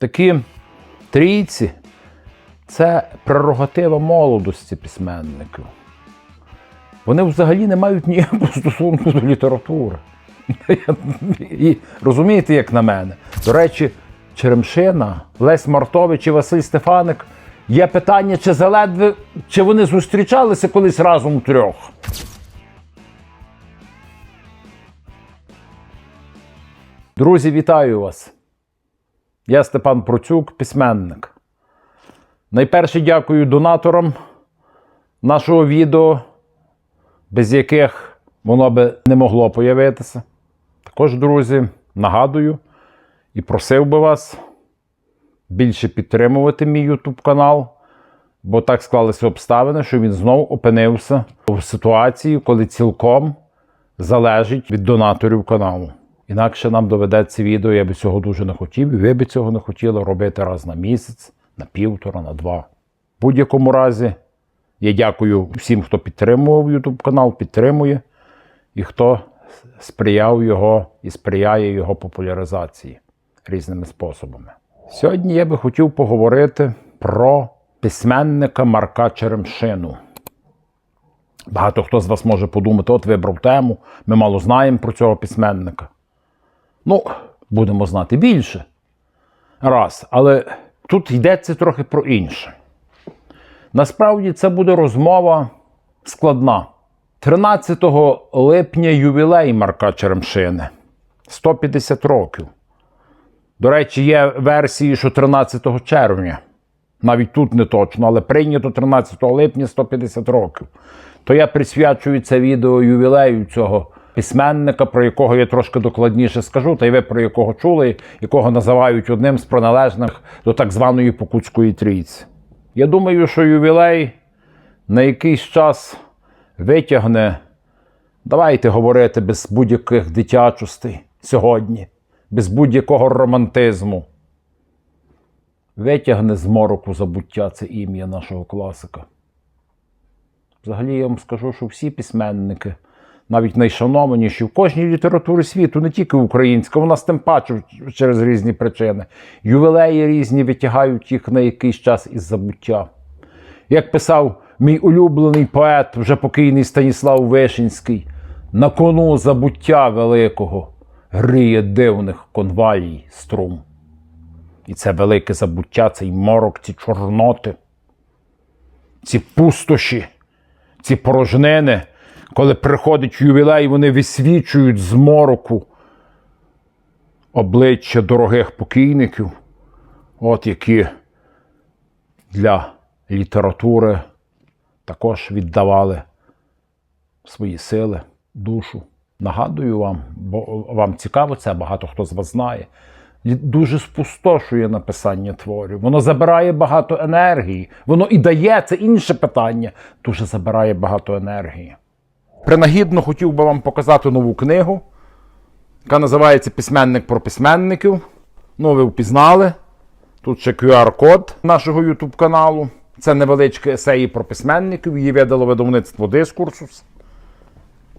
Такі трійці це прерогатива молодості письменників. Вони взагалі не мають ніякого стосунку до літератури. І розумієте, як на мене? До речі, Черемшина, Лесь Мартович і Василь Стефаник. Є питання, чи заледве, чи вони зустрічалися колись разом трьох. Друзі, вітаю вас! Я Степан Процюк, письменник. Найперше дякую донаторам нашого відео, без яких воно би не могло появитися. Також, друзі, нагадую і просив би вас більше підтримувати мій YouTube канал, бо так склалися обставини, що він знову опинився в ситуації, коли цілком залежить від донаторів каналу. Інакше нам доведеться відео, я би цього дуже не хотів, і ви би цього не хотіли робити раз на місяць, на півтора, на два. В будь-якому разі, я дякую всім, хто підтримував YouTube канал, підтримує, і хто сприяв його і сприяє його популяризації різними способами. Сьогодні я би хотів поговорити про письменника Марка Черемшину. Багато хто з вас може подумати, от вибрав тему, ми мало знаємо про цього письменника. Ну, будемо знати більше. Раз. Але тут йдеться трохи про інше. Насправді це буде розмова складна. 13 липня ювілей Марка Черемшини. 150 років. До речі, є версії, що 13 червня. Навіть тут не точно, але прийнято 13 липня 150 років. То я присвячую це відео ювілею цього письменника, про якого я трошки докладніше скажу, та й ви про якого чули, якого називають одним з приналежних до так званої Покутської трійці. Я думаю, що ювілей на якийсь час витягне, давайте говорити без будь-яких дитячостей сьогодні, без будь-якого романтизму. Витягне з мороку забуття це ім'я нашого класика. Взагалі я вам скажу, що всі письменники, навіть найшанованіші в кожній літературі світу, не тільки українська, вона з тим паче через різні причини. Ювілеї різні витягають їх на якийсь час із забуття. Як писав мій улюблений поет, вже покійний Станіслав Вишинський, на кону забуття великого гріє дивних конвалій струм. І це велике забуття, цей морок, ці чорноти, ці пустоші, ці порожнини, коли приходить ювілей, вони висвічують з мороку обличчя дорогих покійників, от які для літератури також віддавали свої сили, душу. Нагадую вам, бо вам цікаво це, багато хто з вас знає. Дуже спустошує написання творів. Воно забирає багато енергії. Воно і дає це інше питання. Дуже забирає багато енергії. Принагідно хотів би вам показати нову книгу, яка називається Письменник про письменників. Ну, ви впізнали. Тут ще QR-код нашого YouTube каналу. Це невеличкі есеї про письменників. Її видало видавництво Дискурсус.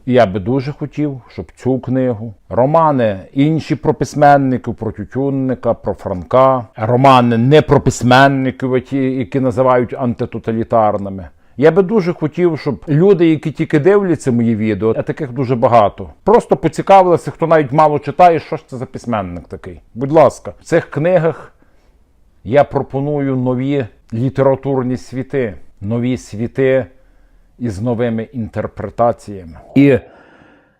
І я би дуже хотів, щоб цю книгу, романи інші про письменників, про Тютюнника, про Франка, романи не про письменників, які називають антитоталітарними. Я би дуже хотів, щоб люди, які тільки дивляться мої відео, а таких дуже багато, просто поцікавилися, хто навіть мало читає, що ж це за письменник такий. Будь ласка, в цих книгах я пропоную нові літературні світи, нові світи із новими інтерпретаціями. І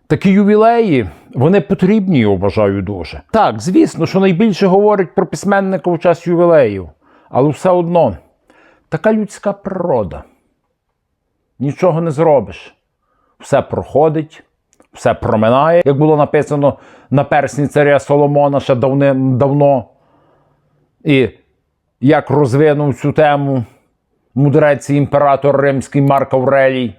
такі ювілеї, вони потрібні, я вважаю дуже. Так, звісно, що найбільше говорять про письменника в час ювілеїв, але все одно така людська природа. Нічого не зробиш. Все проходить, все проминає, як було написано на персні царя Соломона ще давним давно. І як розвинув цю тему мудрець імператор римський Марк Аврелій.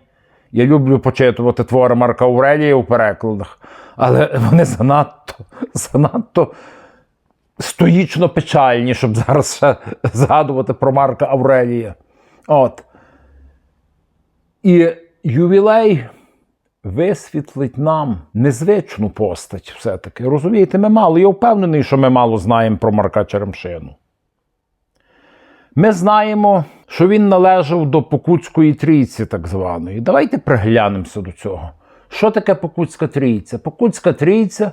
Я люблю почитувати твори Марка Аврелія у перекладах, але вони занадто, занадто стоїчно печальні, щоб зараз ще згадувати про Марка Аврелія. От. І ювілей висвітлить нам незвичну постать все-таки. Розумієте, ми мало. Я впевнений, що ми мало знаємо про Марка Черемшину. Ми знаємо, що він належав до Покутської трійці, так званої. Давайте приглянемося до цього. Що таке Покутська трійця? Покутська трійця,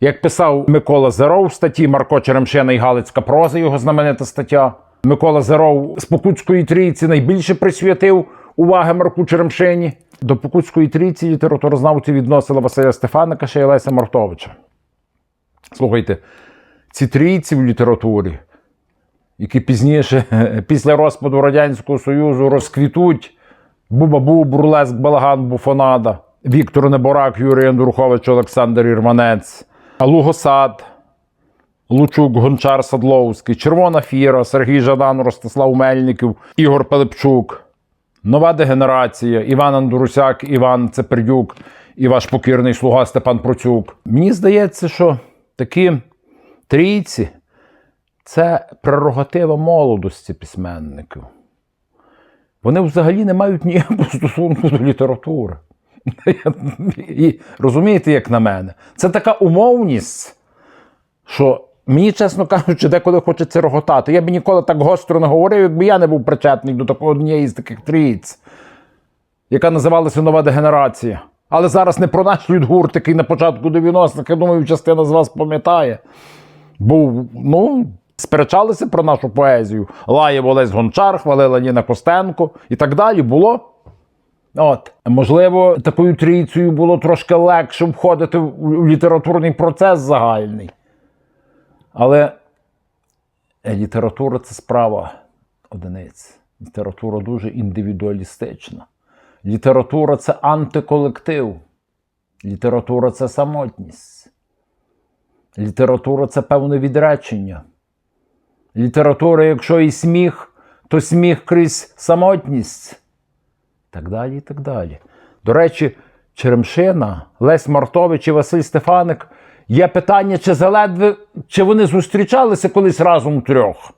як писав Микола Зеров в статті Марко Черемшина і Галицька проза, його знаменита стаття. Микола Зеров з Покутської трійці найбільше присвятив уваги Марку Черемшині. До Покутської трійці літературознавці відносили Василя Стефаника ще й Леся Мартовича. Слухайте, ці трійці в літературі, які пізніше, після розпаду Радянського Союзу, розквітуть Бубабу, Бурлеск, Балаган, Буфонада, Віктор Неборак, Юрій Андрухович, Олександр Ірманець, Лугосад, Лучук, Гончар Садловський, Червона Фіра, Сергій Жадан, Ростислав Мельників, Ігор Пилипчук, Нова дегенерація, Іван Андурусяк, Іван Цепердюк і ваш покірний слуга Степан Процюк. Мені здається, що такі трійці це прерогатива молодості письменників. Вони взагалі не мають ніякого стосунку до літератури. І розумієте, як на мене, це така умовність, що мені, чесно кажучи, деколи хочеться роготати. Я б ніколи так гостро не говорив, якби я не був причетний до такої однієї з таких трійць, яка називалася Нова дегенерація. Але зараз не про наш людгурт, який на початку 90-х, я думаю, частина з вас пам'ятає. Був, ну, сперечалися про нашу поезію. Лаєв Олесь Гончар, хвалила Ніна Костенко і так далі було. От, можливо, такою трійцею було трошки легше входити в літературний процес загальний. Але е, література це справа одиниць. Література дуже індивідуалістична. Література це антиколектив. Література це самотність. Література це певне відречення. Література, якщо і сміх, то сміх крізь самотність. Так далі, і так далі. До речі, Черемшина, Лесь Мартович і Василь Стефаник. Є питання, чи заледве, чи вони зустрічалися колись разом трьох.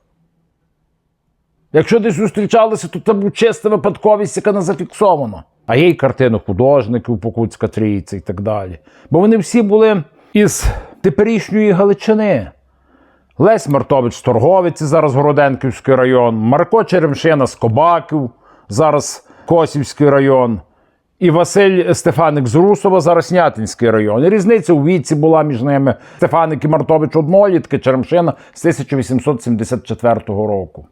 Якщо десь зустрічалися, то це був чиста випадковість, яка не зафіксована. А є й картини художників, Покутська трійця і так далі. Бо вони всі були із теперішньої Галичини. Лесь Мартович з Торговиці, зараз Городенківський район, Марко Черемшина з Кобаків, зараз Косівський район. І Василь Стефаник з Русова, зараз Снятинський район. Різниця у віці була між ними. Стефаник і Мартович однолітки, Черемшина з 1874 року.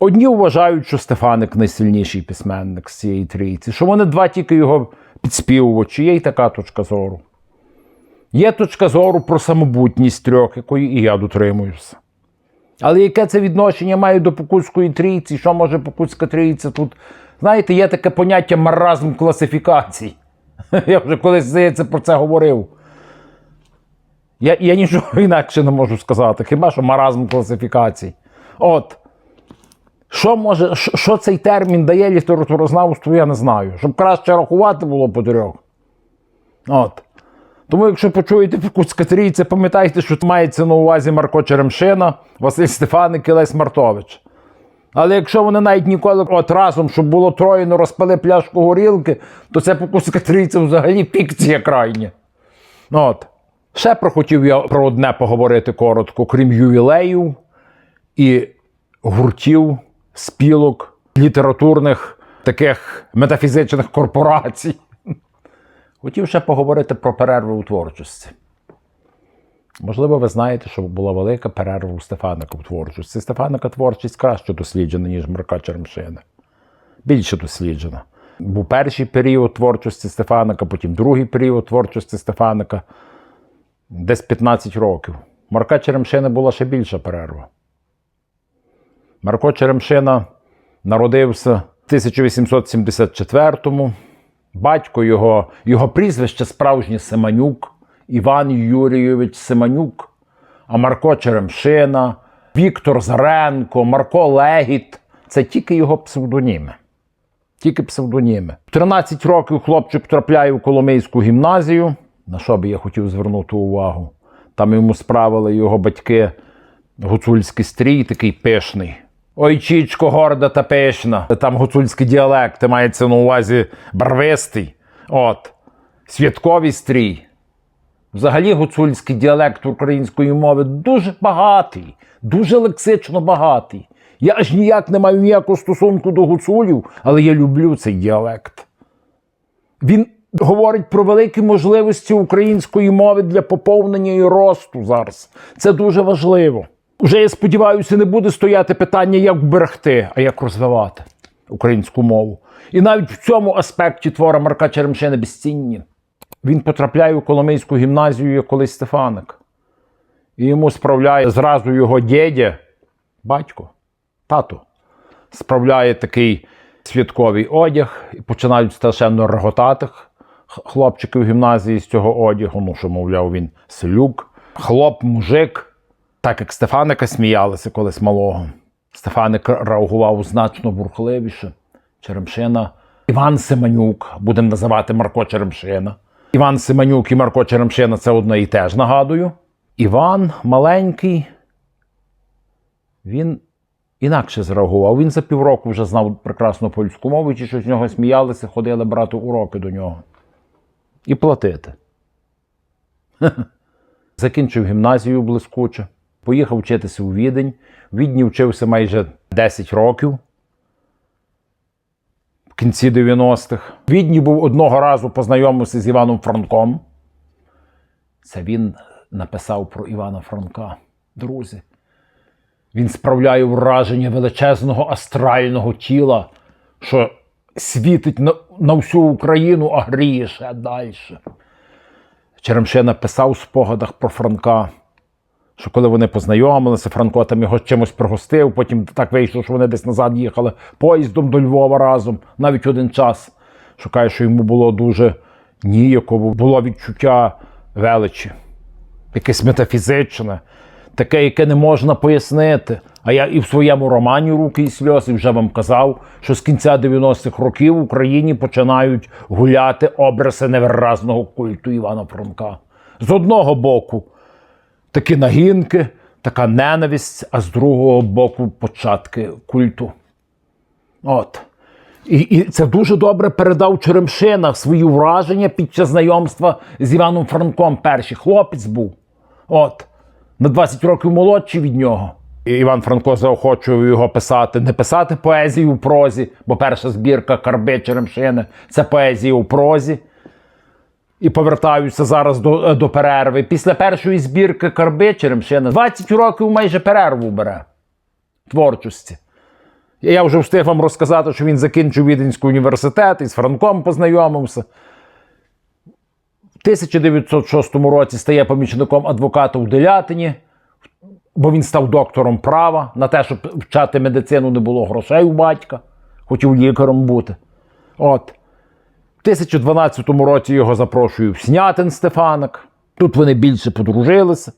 Одні вважають, що Стефаник найсильніший письменник з цієї трійці, що вони два тільки його підспівувачі. Є й така точка зору. Є точка зору про самобутність трьох, якої і я дотримуюся. Але яке це відношення має до Покутської трійці? Що може Покутська трійця тут? Знаєте, є таке поняття маразм класифікацій. Я вже колись, здається, про це говорив. Я, я нічого інакше не можу сказати, хіба що маразм класифікацій. От. Що може, що, цей термін дає літературознавству, я не знаю. Щоб краще рахувати було по трьох. От. Тому, якщо почуєте Покутська трійця, пам'ятайте, що мається на увазі Марко Черемшина, Василь Стефаник і Лесь Мартович. Але якщо вони навіть ніколи от разом, щоб було троє, не розпали пляшку горілки, то це Покутська трійця взагалі фікція крайня. От. Ще прохотів я про одне поговорити коротко, крім ювілеїв і гуртів, спілок, літературних таких метафізичних корпорацій. Хотів ще поговорити про перерви у творчості. Можливо, ви знаєте, що була велика перерва у Стефаника в творчості. Стефаника творчість краще досліджена, ніж Марка Черемшина. Більше досліджена. Був перший період творчості Стефаника, потім другий період творчості Стефаника. Десь 15 років. Марка Черемшина була ще більша перерва. Марко Черемшина народився в 1874-му. Батько його, його прізвище справжнє Семенюк, Іван Юрійович Семенюк, а Марко Черемшина, Віктор Заренко, Марко Легіт це тільки його псевдоніми. Тільки псевдоніми. В 13 років хлопчик потрапляє в Коломийську гімназію. На що би я хотів звернути увагу? Там йому справили його батьки гуцульський стрій, такий пишний. Ой, чічко, горда та пишна. Там гуцульський діалект, мається на увазі барвистий. От. Святковий стрій. Взагалі гуцульський діалект української мови дуже багатий, дуже лексично багатий. Я аж ніяк не маю ніякого стосунку до гуцулів, але я люблю цей діалект. Він говорить про великі можливості української мови для поповнення і росту зараз. Це дуже важливо. Вже я сподіваюся, не буде стояти питання, як вберегти, а як розвивати українську мову. І навіть в цьому аспекті твора Марка Черемшина безцінні. Він потрапляє у Коломийську гімназію колись Стефаник. І йому справляє зразу його дідя, батько, тато, справляє такий святковий одяг і починають страшенно реготати х- хлопчики в гімназії з цього одягу. Ну, що, мовляв, він селюк, хлоп, мужик. Так як Стефаника сміялися колись малого. Стефаник реагував значно бурхливіше. Черемшина. Іван Семенюк, будемо називати Марко Черемшина. Іван Семенюк і Марко Черемшина це одне і те ж нагадую. Іван маленький, він інакше зреагував. Він за півроку вже знав прекрасну польську мову, ті, що з нього сміялися, ходили брати уроки до нього. І платити. Закінчив гімназію блискуче, поїхав вчитися у Відень. В Відні вчився майже 10 років. Кінці 90-х. В Відні був одного разу познайомився з Іваном Франком. Це він написав про Івана Франка. Друзі. Він справляє враження величезного астрального тіла, що світить на, на всю Україну, а гріє ще далі. Черемшина писав у спогадах про Франка, що коли вони познайомилися, Франко там його чимось пригостив, потім так вийшло, що вони десь назад їхали поїздом до Львова разом, навіть один час. Каже, що йому було дуже ніяково, було відчуття величі, якесь метафізичне, таке, яке не можна пояснити. А я і в своєму романі Руки і сльози вже вам казав, що з кінця 90-х років в Україні починають гуляти образи невиразного культу Івана Франка. З одного боку, такі нагінки, така ненависть, а з другого боку початки культу. От. І, і це дуже добре передав Черемшина свої враження під час знайомства з Іваном Франком. Перший хлопець був. От. На 20 років молодший від нього. І Іван Франко заохочував його писати, не писати поезію у прозі, бо перша збірка Карби Черемшини це поезія у прозі. І повертаюся зараз до, до перерви. Після першої збірки Карби Черемшина 20 років майже перерву бере творчості. Я вже встиг вам розказати, що він закінчив Віденський університет і з Франком познайомився. В 1906 році стає помічником адвоката у Делятині, бо він став доктором права. На те, щоб вчати медицину, не було грошей у батька, хотів лікарем бути. От. В 1012 році його запрошує в Снятин Стефаник. Тут вони більше подружилися.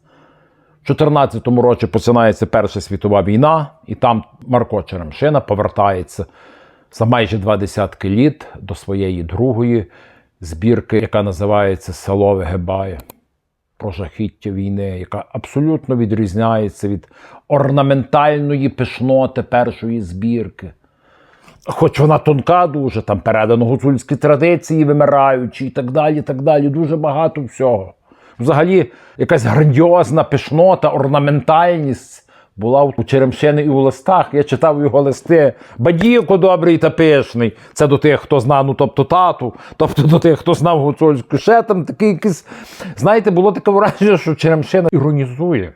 В 14 році починається Перша світова війна, і там Марко Черемшина повертається за майже два десятки літ до своєї другої збірки, яка називається Село Вегебає. Про жахіття війни, яка абсолютно відрізняється від орнаментальної пишноти першої збірки. Хоч вона тонка дуже, там передано гуцульські традиції вимираючі і так далі, так далі. Дуже багато всього. Взагалі, якась грандіозна пишнота, орнаментальність була у Черемшини і у листах. Я читав його листи. Бадівко добрий та пишний. Це до тих, хто знав, ну тобто тату, тобто до тих, хто знав гуцульську. Ще там такий якийсь. Знаєте, було таке враження, що Черемшина іронізує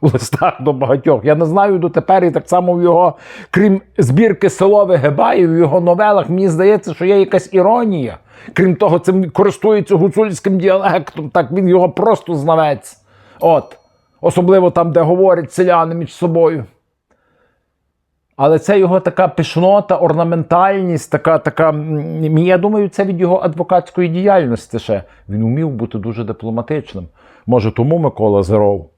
у листах до багатьох. Я не знаю дотепер, і так само в його, крім збірки село Вегебаїв, в його новелах, мені здається, що є якась іронія. Крім того, цим користується гуцульським діалектом, так він його просто знавець. От. Особливо там, де говорять селяни між собою. Але це його така пишнота, орнаментальність, така, така. Я думаю, це від його адвокатської діяльності ще. Він умів бути дуже дипломатичним. Може, тому Микола Зеров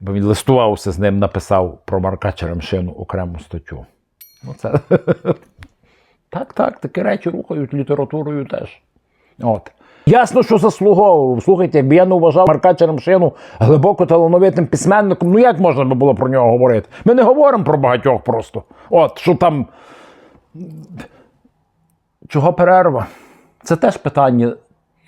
бо він листувався з ним, написав про Марка Черемшину окрему статтю. Ну, це... так, так, такі речі рухають літературою теж. От. Ясно, що заслуговував. Слухайте, якби я не вважав Марка Черемшину глибоко талановитим письменником, ну як можна би було про нього говорити? Ми не говоримо про багатьох просто. От, що там. Чого перерва? Це теж питання,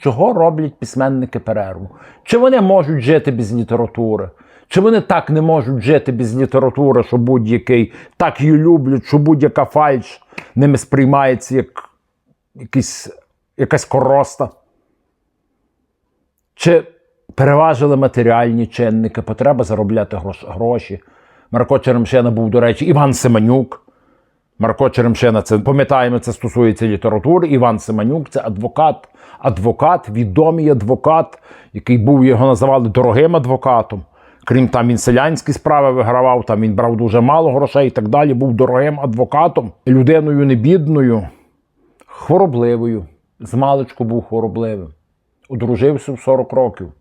чого роблять письменники перерву? Чи вони можуть жити без літератури? Чи вони так не можуть жити без літератури, що будь-який так її люблять, що будь-яка фальш ними сприймається як якийсь, якась короста? Чи переважили матеріальні чинники, потреба заробляти гроші? Марко Черемшина був, до речі, Іван Семенюк. Марко Черемшина, це пам'ятаємо, це стосується літератури. Іван Семенюк це адвокат, адвокат, відомий адвокат, який був, його називали дорогим адвокатом. Крім там він селянські справи вигравав, там він брав дуже мало грошей і так далі. Був дорогим адвокатом, людиною небідною, хворобливою. З маличку був хворобливим. Одружився в 40 років.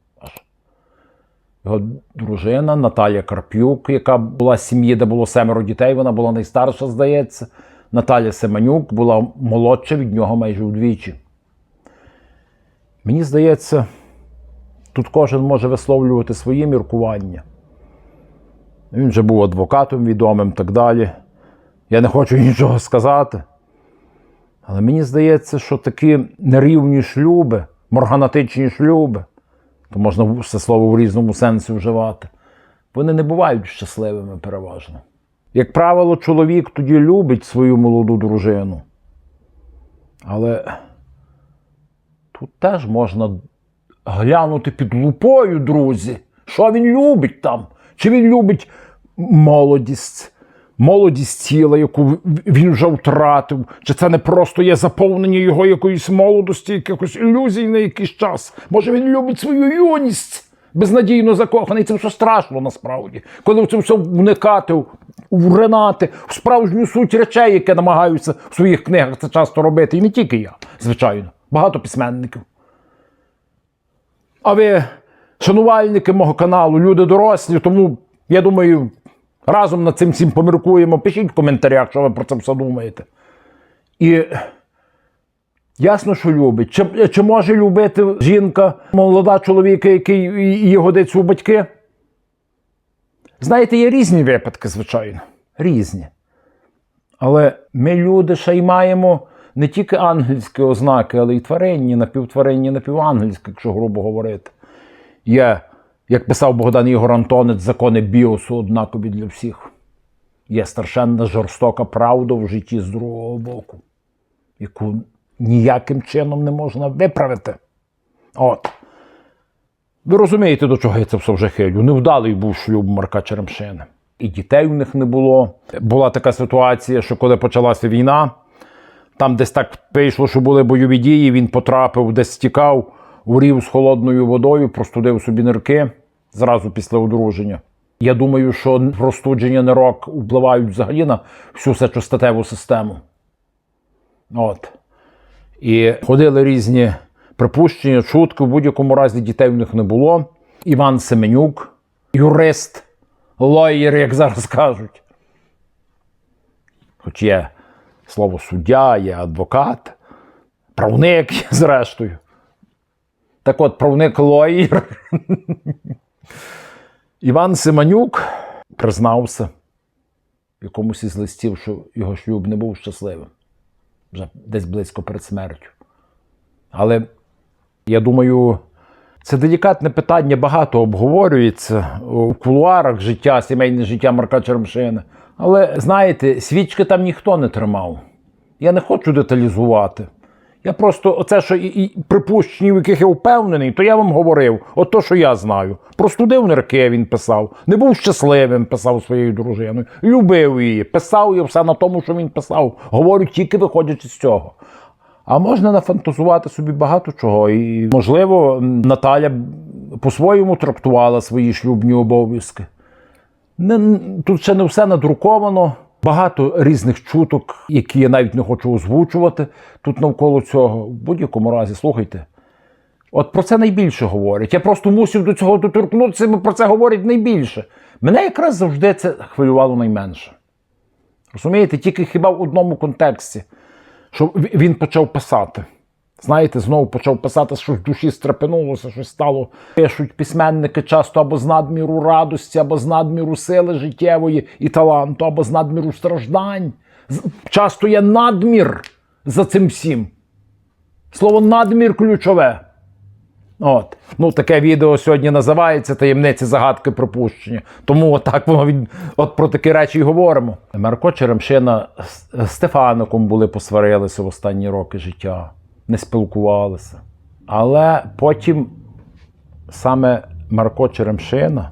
Його дружина Наталія Карпюк, яка була з сім'ї, де було семеро дітей, вона була найстарша, здається. Наталя Семенюк була молодша від нього майже вдвічі. Мені здається, тут кожен може висловлювати свої міркування. Він вже був адвокатом відомим так далі. Я не хочу нічого сказати. Але мені здається, що такі нерівні шлюби, морганатичні шлюби, то можна це слово в різному сенсі вживати, вони не бувають щасливими переважно. Як правило, чоловік тоді любить свою молоду дружину. Але тут теж можна глянути під лупою, друзі, що він любить там. Чи він любить молодість, молодість тіла, яку він вже втратив, чи це не просто є заповнення його якоїсь молодості, якихось ілюзій на якийсь час. Може він любить свою юність, безнадійно закоханий. Це все страшно насправді. Коли в це все вникати, вринати в справжню суть речей, яке намагаються в своїх книгах це часто робити. І не тільки я, звичайно, багато письменників. А ви, шанувальники мого каналу, люди дорослі, тому я думаю, разом над цим всім поміркуємо. Пишіть в коментарях, що ви про це все думаєте. І ясно, що любить. Чи, чи може любити жінка, молода чоловіка, який її годиться у батьки? Знаєте, є різні випадки, звичайно. Різні. Але ми, люди, ще й маємо не тільки ангельські ознаки, але й тваринні, напівтваринні, напівангельські, якщо грубо говорити. Є, як писав Богдан Ігор Антонець, закони біосу однакові для всіх. Є страшенна жорстока правда в житті з другого боку, яку ніяким чином не можна виправити. От. Ви розумієте, до чого я це все вже хилю. Невдалий був шлюб Марка Черемшини. І дітей у них не було. Була така ситуація, що коли почалася війна, там десь так вийшло, що були бойові дії, він потрапив, десь стікав у рів з холодною водою, простудив собі нирки зразу після одруження. Я думаю, що простудження нирок впливають взагалі на всю сечостатеву систему. От. І ходили різні припущення, чутки. В будь-якому разі дітей у них не було. Іван Семенюк, юрист, лоєр, як зараз кажуть. Хоч є слово суддя, є адвокат, правник, зрештою. Так от, правник лоєр. Іван Семенюк признався якомусь із листів, що його шлюб не був щасливим. Вже десь близько перед смертю. Але я думаю, це делікатне питання багато обговорюється у кулуарах життя, сімейне життя Марка Черемшина. Але знаєте, свічки там ніхто не тримав. Я не хочу деталізувати. Я просто оце, що і, і припущення, в яких я впевнений, то я вам говорив, от то, що я знаю. Простудив нирки, він писав, не був щасливим, писав своєю дружиною, любив її, писав я все на тому, що він писав. Говорю, тільки виходячи з цього. А можна нафантазувати собі багато чого. І, можливо, Наталя по-своєму трактувала свої шлюбні обов'язки. Не, тут ще не все надруковано. Багато різних чуток, які я навіть не хочу озвучувати тут навколо цього. В будь-якому разі, слухайте. От про це найбільше говорять. Я просто мусив до цього доторкнутися, бо про це говорять найбільше. Мене якраз завжди це хвилювало найменше. Розумієте, тільки хіба в одному контексті, що він почав писати. Знаєте, знову почав писати, що в душі стрепенулося, щось стало. Пишуть письменники часто або з надміру радості, або з надміру сили життєвої і таланту, або з надміру страждань. Часто є надмір за цим всім. Слово надмір ключове. От. Ну, таке відео сьогодні називається Таємниці загадки припущення. Тому отак воно від... от про такі речі й говоримо. Марко Черемшина з Стефаником були посварилися в останні роки життя, не спілкувалися. Але потім саме Марко Черемшина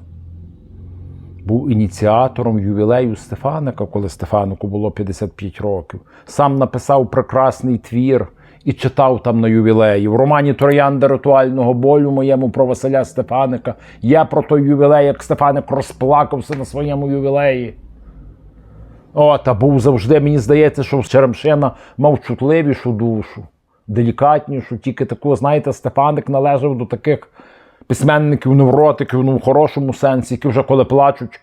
був ініціатором ювілею Стефаника, коли Стефанику було 55 років. Сам написав прекрасний твір і читав там на ювілеї. В романі Троянда ритуального болю моєму про Василя Стефаника. Я про той ювілей, як Стефаник розплакався на своєму ювілеї. О, та був завжди, мені здається, що Черемшина мав чутливішу душу, делікатнішу, тільки таку, знаєте, Стефаник належав до таких письменників, невротиків, ну в хорошому сенсі, які вже коли плачуть,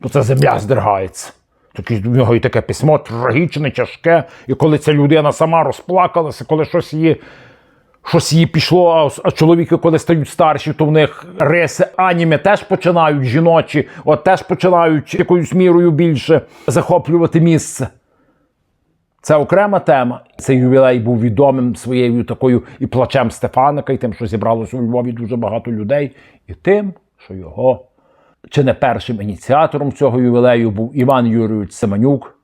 то це земля здригається. Такі, в нього і таке письмо трагічне, тяжке, і коли ця людина сама розплакалася, коли щось її. Щось їй пішло, а, чоловіки, коли стають старші, то в них риси аніме теж починають жіночі, от теж починають якоюсь мірою більше захоплювати місце. Це окрема тема. Цей ювілей був відомим своєю такою і плачем Стефаника, і тим, що зібралося у Львові дуже багато людей, і тим, що його чи не першим ініціатором цього ювілею був Іван Юрійович Семенюк,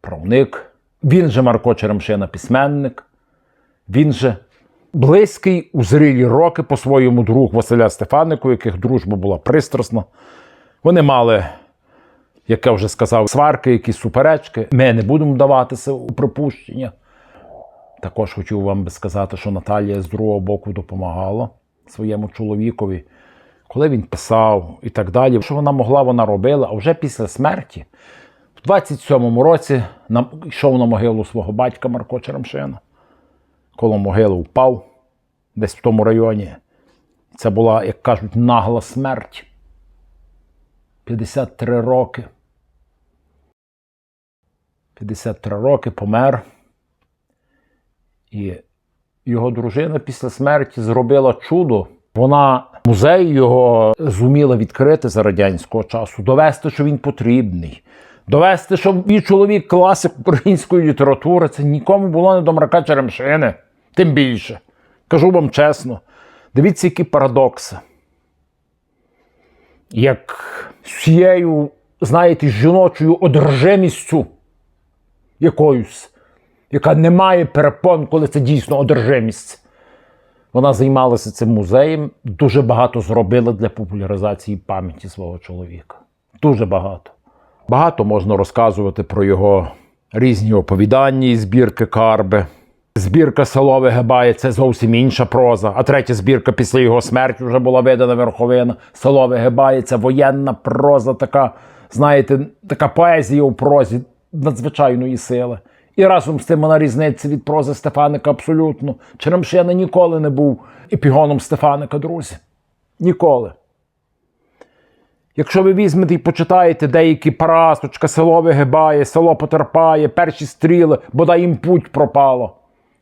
правник. Він же Марко Черемшина, письменник. Він же близький у зрілі роки по своєму другу Василя Стефанику, яких дружба була пристрасна. Вони мали як я вже сказав, сварки, якісь суперечки. Ми не будемо вдаватися у припущення. Також хотів вам би сказати, що Наталія з другого боку допомагала своєму чоловікові, коли він писав і так далі. Що вона могла, вона робила. А вже після смерті, в 27-му році, йшов на могилу свого батька Марко Черемшина. Коло могили впав десь в тому районі. Це була, як кажуть, нагла смерть. 53 роки. 53 роки помер. І його дружина після смерті зробила чудо. Вона музей його зуміла відкрити за радянського часу, довести, що він потрібний. Довести, що він чоловік класик української літератури. Це нікому було не до Марка Черемшини. Тим більше. Кажу вам чесно. Дивіться, які парадокси як цією, знаєте, жіночою одержимістю якоюсь, яка не має перепон, коли це дійсно одержимість. Вона займалася цим музеєм, дуже багато зробила для популяризації пам'яті свого чоловіка. Дуже багато. Багато можна розказувати про його різні оповідання і збірки карби. Збірка Солове Гебає це зовсім інша проза. А третя збірка після його смерті вже була видана верховина. Солове Гебає це воєнна проза, така, знаєте, така поезія у прозі надзвичайної сили. І разом з тим вона різниця від прози Стефаника абсолютно. Черемшина ніколи не був епігоном Стефаника, друзі. Ніколи. Якщо ви візьмете і почитаєте деякі парасочка, село вигибає, село потерпає, перші стріли, бодай їм путь пропало.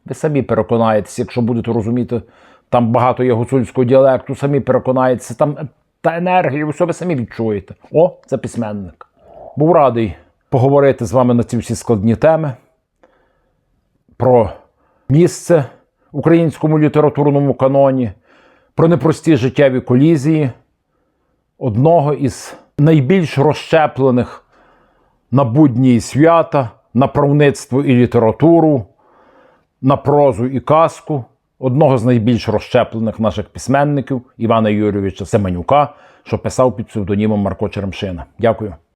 Ви самі переконаєтеся, якщо будете розуміти, там багато є гуцульського діалекту, самі переконаєтеся, там та енергія, все ви самі відчуєте. О, це письменник. Був радий поговорити з вами на ці всі складні теми про місце в українському літературному каноні, про непрості життєві колізії одного із найбільш розщеплених на будні і свята, на правництво і літературу, на прозу і казку, одного з найбільш розщеплених наших письменників Івана Юрійовича Семенюка, що писав під псевдонімом Марко Черемшина. Дякую.